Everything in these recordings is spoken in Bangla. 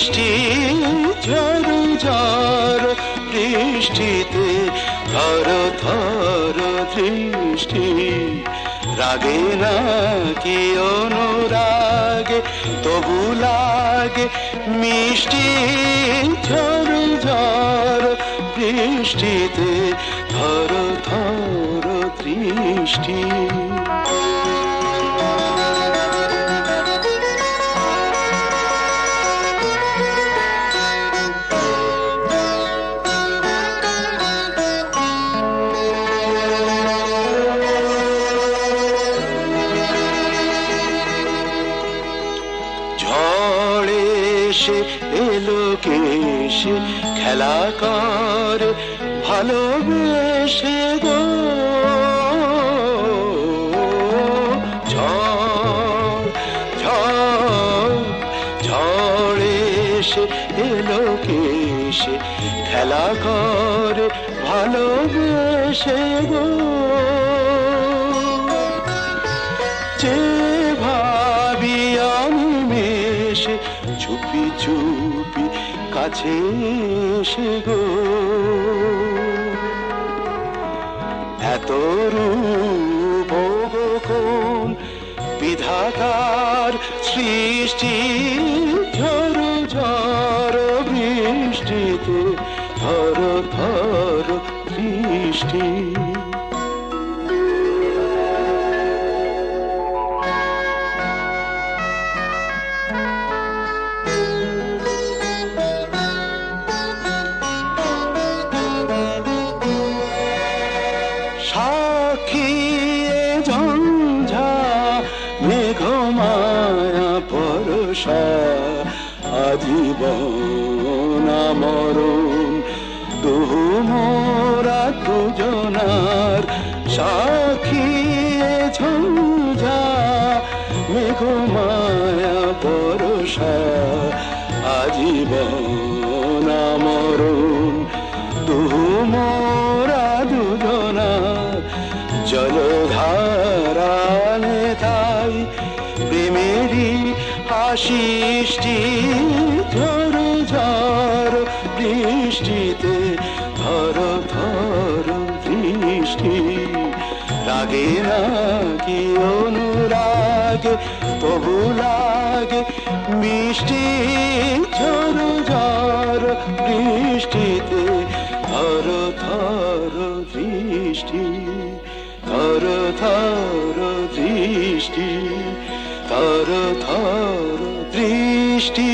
দৃষ্টি ঝড় ঝড় বৃষ্টিতে থর থর দৃষ্টি রাগে না কি অনুরাগে, তবু লাগে মিষ্টি ঝড় ঝড় বৃষ্টিতে থর থর দৃষ্টি এসে এলো কেসে খেলা কর ভালোবেসে গো। এসে এলো কেসে খেলা কর ভালোবেসে গো। চুপি চুপি কাছে এসে গো। এত রূপ কোন বিধাতার সৃষ্টি ঝড় ঝড় বৃষ্টিতে ধর থর দৃষ্টি তবু লাগে মিষ্টি ঝড় ঝড় বৃষ্টিতে থর থর দৃষ্টি থর থর দৃষ্টি থর থর দৃষ্টি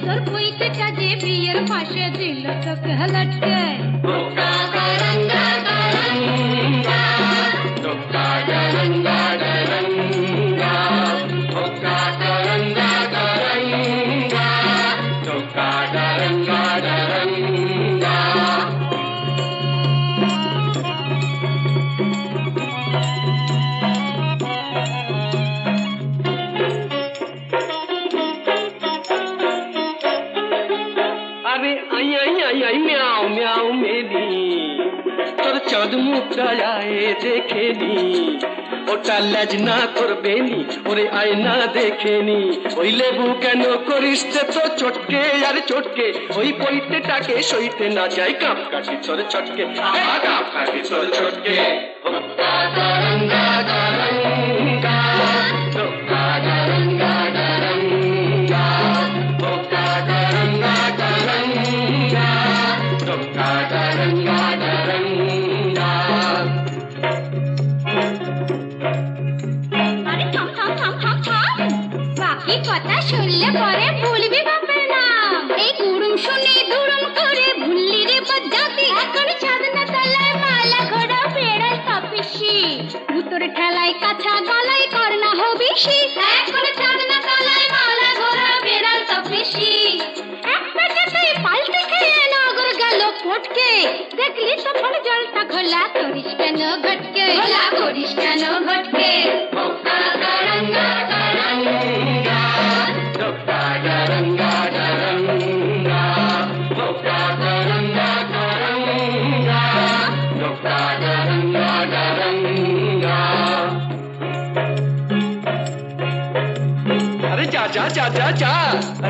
তোর বইতে কাজে বিয়ের পাশে দিল তোকে লটকে দেখে নি ওটা লাজ না করবে নি ওরে আয়না দেখে নি ওই লেবু কেন করিস তো চটকে আর চটকে। ওই পইতেটাকে সইতে না যায় কাপ কাটি চরে চটকে কাপ কাটি চরে চটকে ঠেলায় কাছা গলায় করনা হবিসি এখন চাঁদনা তলায় মালা ঘোরা বেড়াল তপিসি এক দেখলি তখন জলটা ঘোলা করিস কেন ঘটকে? ঘোলা করিস কেন ঘটকে?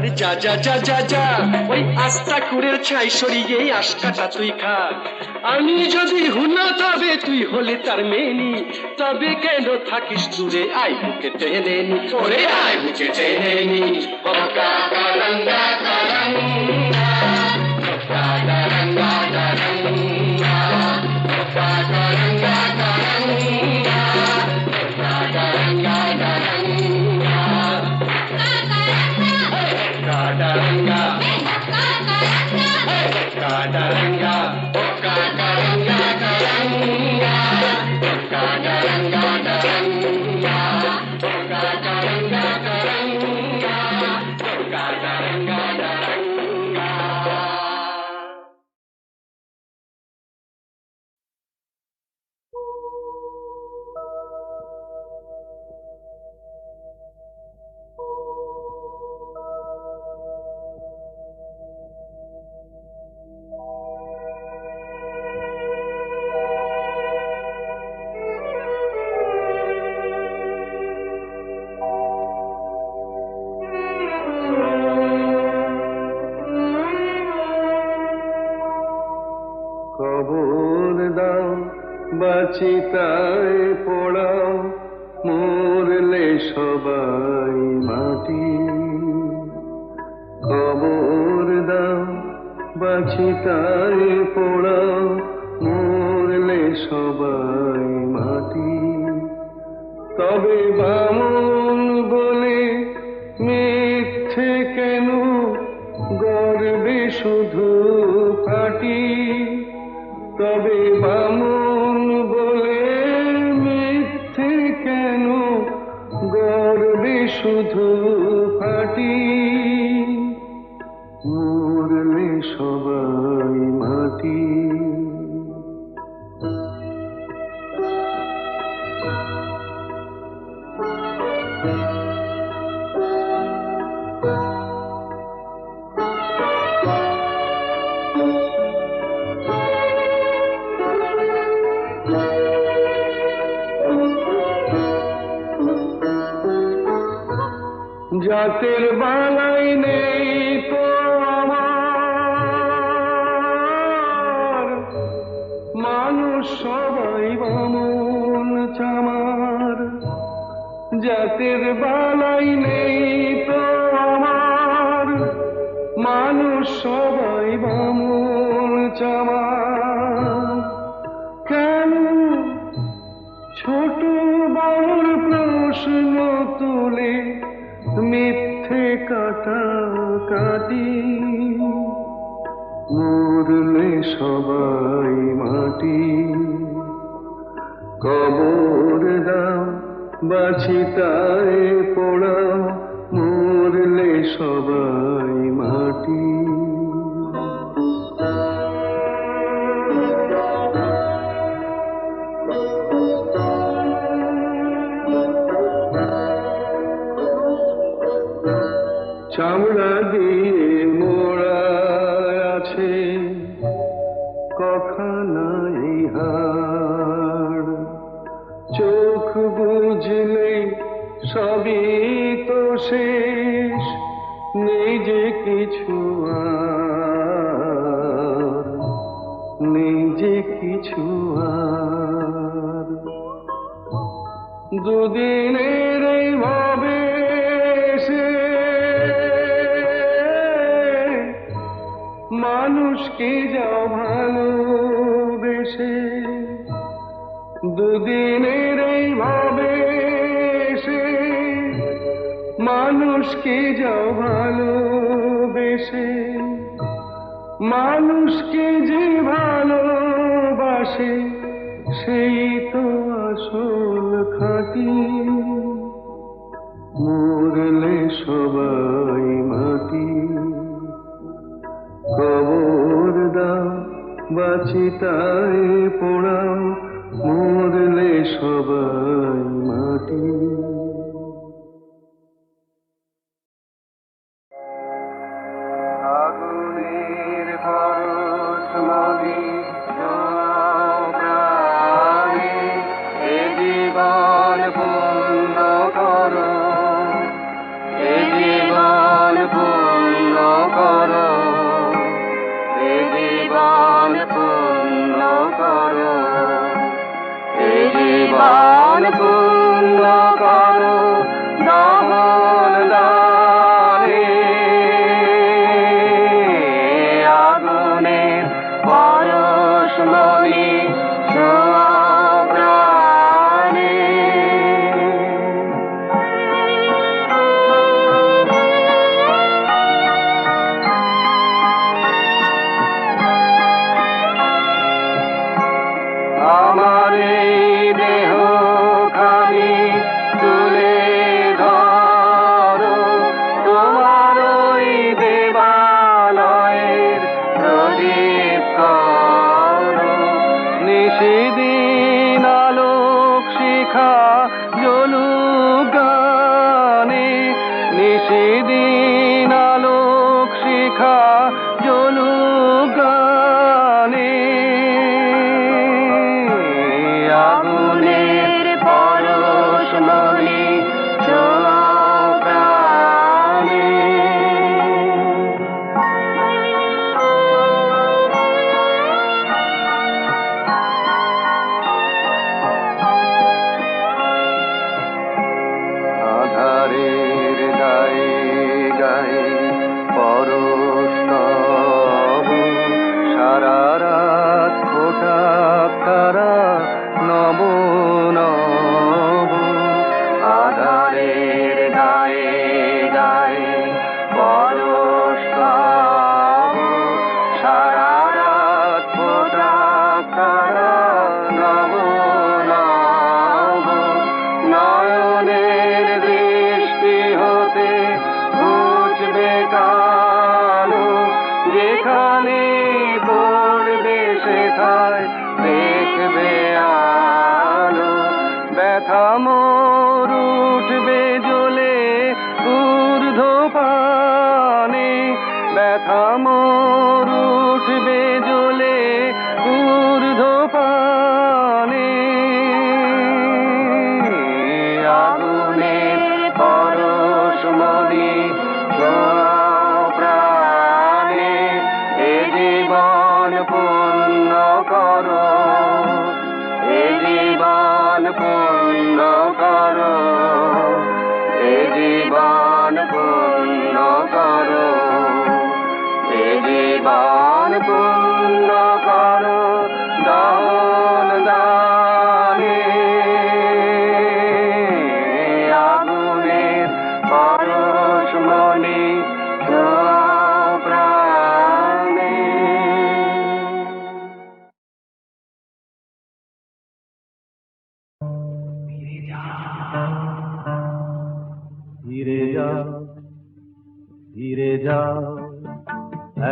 আরে যা যা যা যা যা। ওই আস্তা কুড়ের ছাই সরিয়ে আশকাটা তুই খা আমি যদি হুনা, তবে তুই হলে তার মেনি তবে কেন থাকিস দূরে? আই বুকে টেনে নি। ওরে আই বুকে টেনে নি। হকা গারঙ্গা গর্বে শুধু কাটি তবে বামন বলে মিথ্যে কেন গর্বে শুধু জাতের বালাই নেই তো আমার। মানুষ সবাই বামন চামার। জাতের বালাই নেই তো আমার। মানুষ সবাই বামন চামার। সবাই মাটি। কবর দাও বাছিতায় পড়া মরলে সবাই মাটি। কিছু দুদিনের এইভাবে সে মানুষকে যাও ভালোবেসে? দুদিনের এইভাবে সে মানুষকে যাও ভালোবেসে? মানুষকে যে ভালো ভালোবাসে সেই তো আসল খাটি। মরলে সবাই মাটি। কবর দাও বাচিতায় পোড়াও, মরলে সবাই মাটি।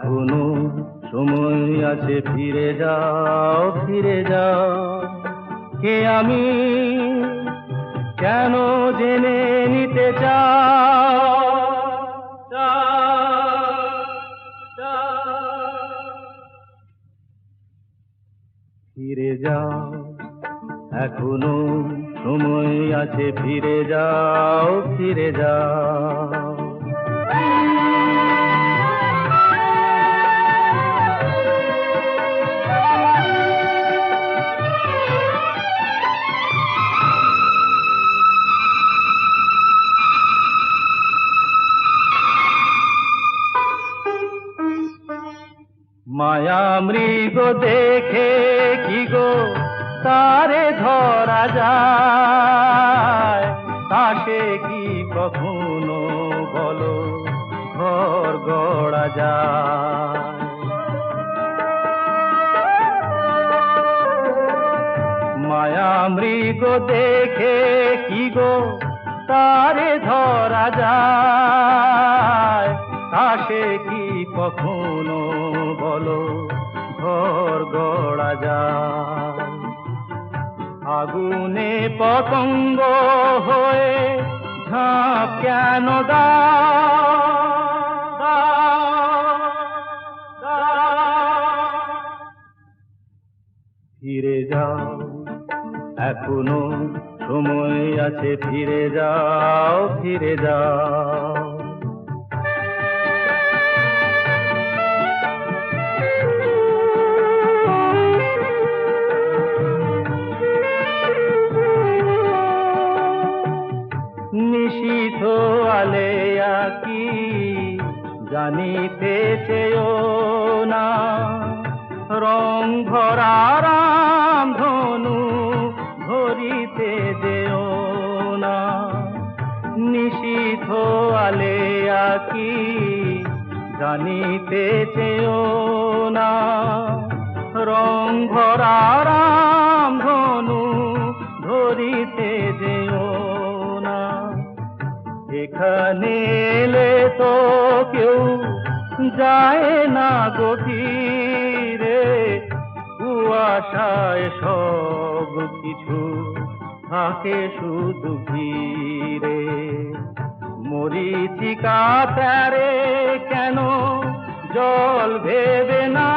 এখনও সময় আছে, ফিরে যাও ফিরে যাও। কে আমি? কেন জেনে নিতে চাও। ফিরে যাও। এখনও সময় আছে, ফিরে যাও ফিরে যাও। মায়া মৃগ দেখে কি গো? তারে ধরা যায়। তাকে কি কখনো বলো? ঘর গড়া যায়। মায়া মৃগ দেখে কি গো? তারে ধরা যায়। তাকে কি কখনো বলো, ঘর গড়া যায় আগুনে পতঙ্গ হয়ে ঝাঁপ কেন দা। ফিরে যাও, এখনও সময় আছে, ফিরে যাও ফিরে যাও। যায় না গভীরে, কুয়াশায় সব কিছু থাকে শুধু ঘিরে মরিচিকা প্যারে কেন জল ভেবে না।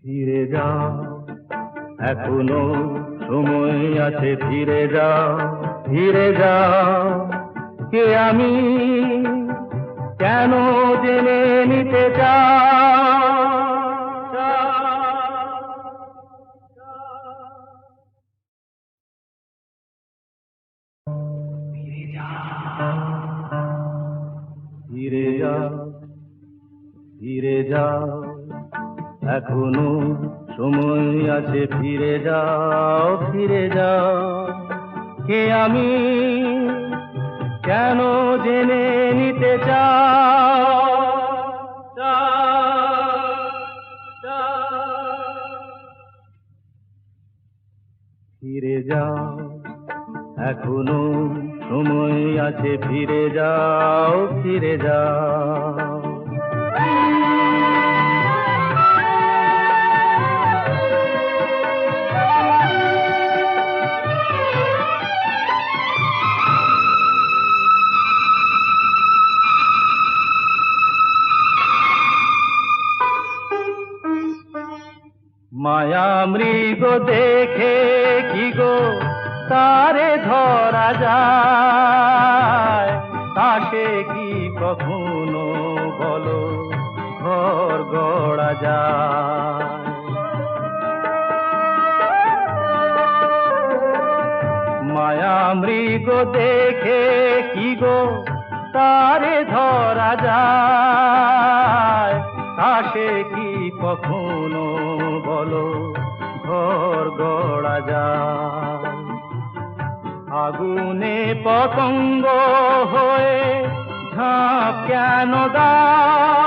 ফিরে যাও এখনও সময় আছে, ফিরে যাও ফিরে যাও। কে আমি? কেন জেনে নিতে চাও? ফিরে যাও ফিরে যাও। এখনও সময় আছে, ফিরে যাও ফিরে যাও। কে আমি? কেন জেনে নিতে চাও। ফিরে যাও, এখনও সময় আছে, ফিরে যাও ফিরে যাও। ধরা যায়। তাকে কি কখনো বলো? ঘর গড়া যায়। আগুনে পতঙ্গ হয়ে ঝাঁপ কেন দাও।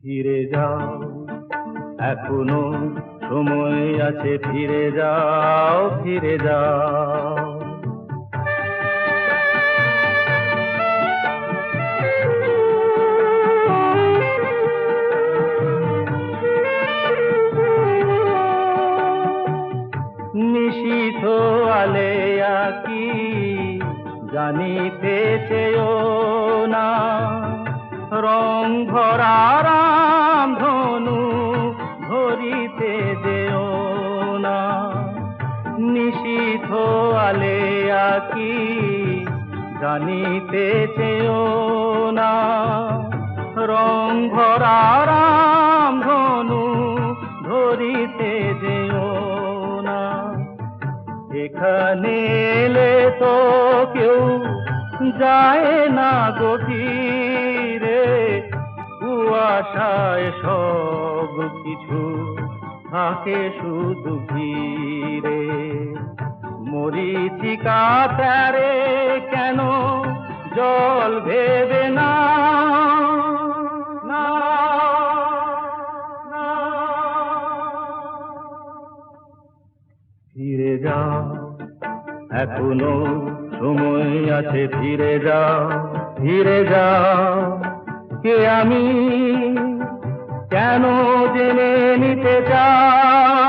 ফিরে যাও এখনও সময় আছে ফিরে যাও ফিরে যাও। নিশীথ আলেয়া কি জানিতে না রং জানিতে চেয়েও না। রং ভরা রাম ধনু ধরিতে যেও না। এখানে এলে তো কেউ যায় না গভীরে কুয়াশায় সব কিছু থাকে শুধু ঘিরে মরিচিকা প্যারে কেন জল ভেবে না। ফিরে যাও এখনও সময় আছে, ফিরে যাও ফিরে যাও কে আমি? কেন জেনে নিতে চাও